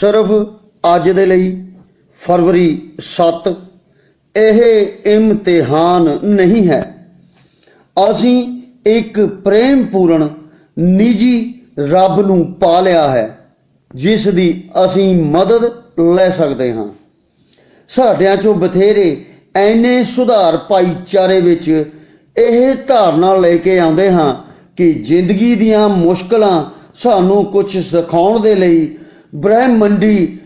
ਸਿਰਫ ਅੱਜ ਦੇ ਲਈ ਫਰਵਰੀ 7 ਇਹ ਇਮਤਿਹਾਨ ਨਹੀਂ ਹੈ। ਅਸੀਂ ਇੱਕ ਪ੍ਰੇਮ ਪੂਰਨ ਨਿੱਜੀ ਰੱਬ ਨੂੰ ਪਾ ਲਿਆ ਹੈ, ਜਿਸ ਦੀ ਅਸੀਂ ਮਦਦ ਲੈ ਸਕਦੇ ਹਾਂ। ਸਾਡਿਆਂ ਚੋਂ ਬਥੇਰੇ ਐਨੇ ਸੁਧਾਰ ਭਾਈਚਾਰੇ ਵਿੱਚ ਇਹ ਧਾਰਨਾ ਲੈ ਕੇ ਆਉਂਦੇ ਹਾਂ ਕਿ ਜ਼ਿੰਦਗੀ ਦੀਆਂ ਮੁਸ਼ਕਲਾਂ ਸਾਨੂੰ ਕੁਝ ਸਿਖਾਉਣ ਦੇ ਲਈ ਬ੍ਰਹਿਮੰਡੀ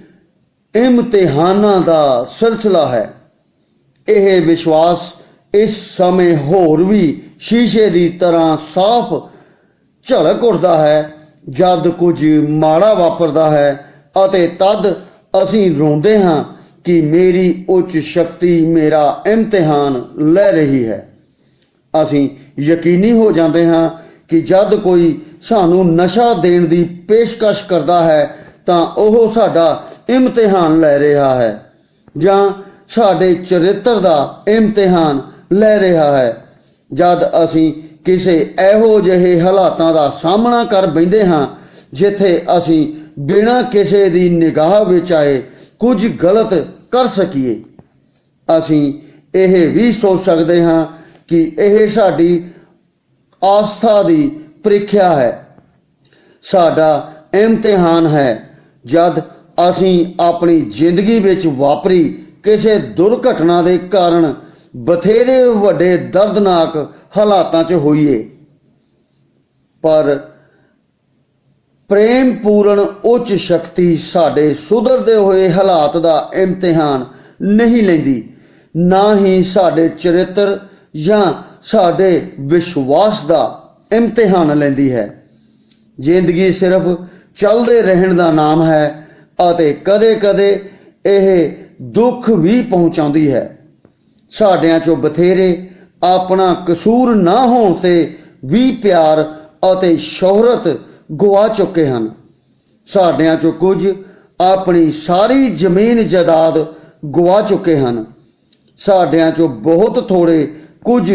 ਇਮਤਿਹਾਨਾਂ ਦਾ ਸਿਲਸਿਲਾ ਹੈ। ਇਹ ਵਿਸ਼ਵਾਸ ਇਸ ਸਮੇਂ ਹੋਰ ਵੀ ਸ਼ੀਸ਼ੇ ਦੀ ਤਰ੍ਹਾਂ ਸਾਫ਼ ਝਲਕ ਉੱਠਦਾ ਹੈ, ਜਦ ਕੁਝ ਮਾੜਾ ਵਾਪਰਦਾ ਹੈ ਅਤੇ ਤਦ ਅਸੀਂ ਰੋਂਦੇ ਹਾਂ ਕਿ ਮੇਰੀ ਉੱਚ ਸ਼ਕਤੀ ਮੇਰਾ ਇਮਤਿਹਾਨ ਲੈ ਰਹੀ ਹੈ। ਅਸੀਂ ਯਕੀਨੀ ਹੋ ਜਾਂਦੇ ਹਾਂ ਕਿ ਜਦ ਕੋਈ ਸਾਨੂੰ ਨਸ਼ਾ ਦੇਣ ਦੀ ਪੇਸ਼ਕਸ਼ ਕਰਦਾ ਹੈ ਤਾਂ ਉਹ ਸਾਡਾ ਇਮਤਿਹਾਨ ਲੈ ਰਿਹਾ ਹੈ, ਜਾਂ ਸਾਡੇ ਚਰਿੱਤਰ ਦਾ ਇਮਤਿਹਾਨ ਲੈ ਰਿਹਾ ਹੈ। ਜਦ ਅਸੀਂ ਕਿਸੇ ਇਹੋ ਜਿਹੇ ਹਾਲਾਤਾਂ ਦਾ ਸਾਹਮਣਾ ਕਰ ਬੈਂਦੇ ਹਾਂ, ਜਿੱਥੇ ਅਸੀਂ ਬਿਨਾਂ ਕਿਸੇ ਦੀ ਨਿਗਾਹ ਵਿੱਚ ਆਏ ਕੁਝ ਗਲਤ ਕਰ ਸਕੀਏ, ਅਸੀਂ ਇਹ ਵੀ ਸੋਚ ਸਕਦੇ ਹਾਂ ਕਿ ਇਹ ਸਾਡੀ ਆਸਥਾ ਦੀ ਪ੍ਰੀਖਿਆ ਹੈ। ਸਾਡਾ ਇਮਤਿਹਾਨ ਹੈ ਜਦ ਅਸੀਂ ਆਪਣੀ ਜ਼ਿੰਦਗੀ ਵਿੱਚ ਵਾਪਰੀ ਕਿਸੇ ਦੁਰਘਟਨਾ ਦੇ ਕਾਰਨ ਬਥੇਰੇ ਵੱਡੇ ਦਰਦਨਾਕ ਹਾਲਾਤਾਂ 'ਚ ਹੋਈਏ। ਪਰ ਪ੍ਰੇਮ ਪੂਰਨ ਉੱਚ ਸ਼ਕਤੀ ਸਾਡੇ ਸੁਧਰਦੇ ਹੋਏ ਹਾਲਾਤ ਦਾ ਇਮਤਿਹਾਨ ਨਹੀਂ ਲੈਂਦੀ। ਨਾ ਹੀ ਸਾਡੇ ਚਰਿੱਤਰ ਜਾਂ ਸਾਡੇ ਵਿਸ਼ਵਾਸ ਦਾ ਇਮਤਿਹਾਨ ਲੈਂਦੀ ਹੈ। ਜ਼ਿੰਦਗੀ ਸਿਰਫ ਚੱਲਦੇ ਰਹਿਣ ਦਾ ਨਾਮ ਹੈ ਅਤੇ ਕਦੇ-ਕਦੇ ਇਹ ਦੁੱਖ ਵੀ ਪਹੁੰਚਾਉਂਦੀ ਹੈ। ਸਾਡਿਆਂ ਚੋਂ ਬਥੇਰੇ ਆਪਣਾ ਕਸੂਰ ਨਾ ਹੋਣ ਤੇ ਵੀ ਪਿਆਰ ਅਤੇ ਸ਼ੋਹਰਤ ਗਵਾ ਚੁੱਕੇ ਹਨ। ਸਾਡਿਆਂ ਚੋਂ ਕੁਝ ਆਪਣੀ ਸਾਰੀ ਜ਼ਮੀਨ ਜਾਇਦਾਦ ਗਵਾ ਚੁੱਕੇ ਹਨ। ਸਾਡਿਆਂ ਚੋਂ ਬਹੁਤ ਥੋੜੇ ਕੁਝ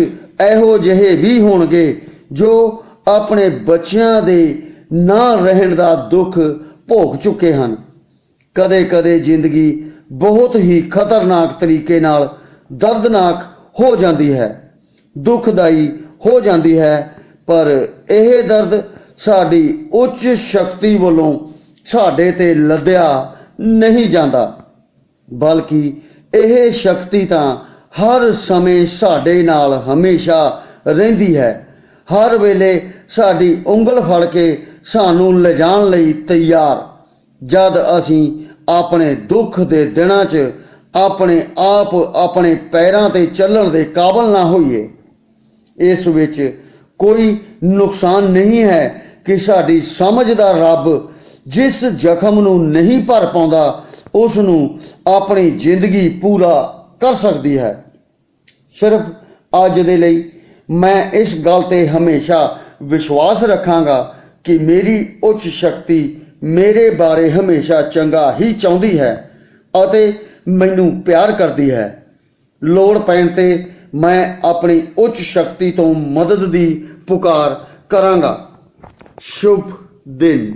ਇਹੋ ਜਿਹੇ ਵੀ ਹੋਣਗੇ ਜੋ ਆਪਣੇ ਬੱਚਿਆਂ ਦੇ ਨਾ ਰਹਿਣ ਦਾ ਦੁੱਖ ਭੋਗ ਚੁੱਕੇ ਹਨ। ਕਦੇ-ਕਦੇ ਜ਼ਿੰਦਗੀ ਬਹੁਤ ਹੀ ਖਤਰਨਾਕ ਤਰੀਕੇ ਨਾਲ ਦਰਦਨਾਕ ਹੋ ਜਾਂਦੀ ਹੈ, ਦੁਖਦਾਈ ਹੋ ਜਾਂਦੀ ਹੈ, ਪਰ ਇਹ ਦਰਦ ਸਾਡੀ ਉੱਚ ਸ਼ਕਤੀ ਵੱਲੋਂ ਸਾਡੇ ਤੇ ਲੱਦਿਆ ਨਹੀਂ ਜਾਂਦਾ, ਬਲਕਿ ਇਹ ਸ਼ਕਤੀ ਤਾਂ ਹਰ ਸਮੇਂ ਸਾਡੇ ਨਾਲ ਹਮੇਸ਼ਾ ਰਹਿੰਦੀ ਹੈ। ਹਰ ਵੇਲੇ ਸਾਡੀ ਉਂਗਲ ਫੜ ਕੇ ਸਾਨੂੰ ਲਿਜਾਣ ਲਈ ਤਿਆਰ। ਜਦ ਅਸੀਂ ਆਪਣੇ ਦੁੱਖ ਦੇ ਦਿਨਾਂ 'ਚ ਆਪਣੇ ਆਪ ਆਪਣੇ ਪੈਰਾਂ ਤੇ ਚੱਲਣ ਦੇ ਕਾਬਲ ਨਾ ਹੋਈਏ, ਇਸ ਵਿੱਚ ਕੋਈ ਨੁਕਸਾਨ ਨਹੀਂ ਹੈ ਕਿ ਸਾਡੀ ਸਮਝ ਦਾ ਰੱਬ ਜਿਸ ਜ਼ਖਮ ਨੂੰ ਨਹੀਂ ਭਰ ਪਾਉਂਦਾ, ਉਸ ਨੂੰ ਆਪਣੀ ਜ਼ਿੰਦਗੀ ਪੂਰਾ ਕਰ ਸਕਦੀ ਹੈ। ਸਿਰਫ ਅੱਜ ਦੇ ਲਈ ਮੈਂ ਇਸ ਗੱਲ ਤੇ ਹਮੇਸ਼ਾ ਵਿਸ਼ਵਾਸ ਰੱਖਾਂਗਾ ਕਿ ਮੇਰੀ ਉੱਚ ਸ਼ਕਤੀ ਮੇਰੇ ਬਾਰੇ ਹਮੇਸ਼ਾ ਚੰਗਾ ਹੀ ਚਾਹੁੰਦੀ ਹੈ ਅਤੇ ਮੈਨੂੰ ਪਿਆਰ ਕਰਦੀ ਹੈ। ਲੋੜ ਪੈਣ ਤੇ ਮੈਂ ਆਪਣੀ ਉੱਚ ਸ਼ਕਤੀ ਤੋਂ ਮਦਦ ਦੀ ਪੁਕਾਰ ਕਰਾਂਗਾ। ਸ਼ੁਭ ਦਿਨ।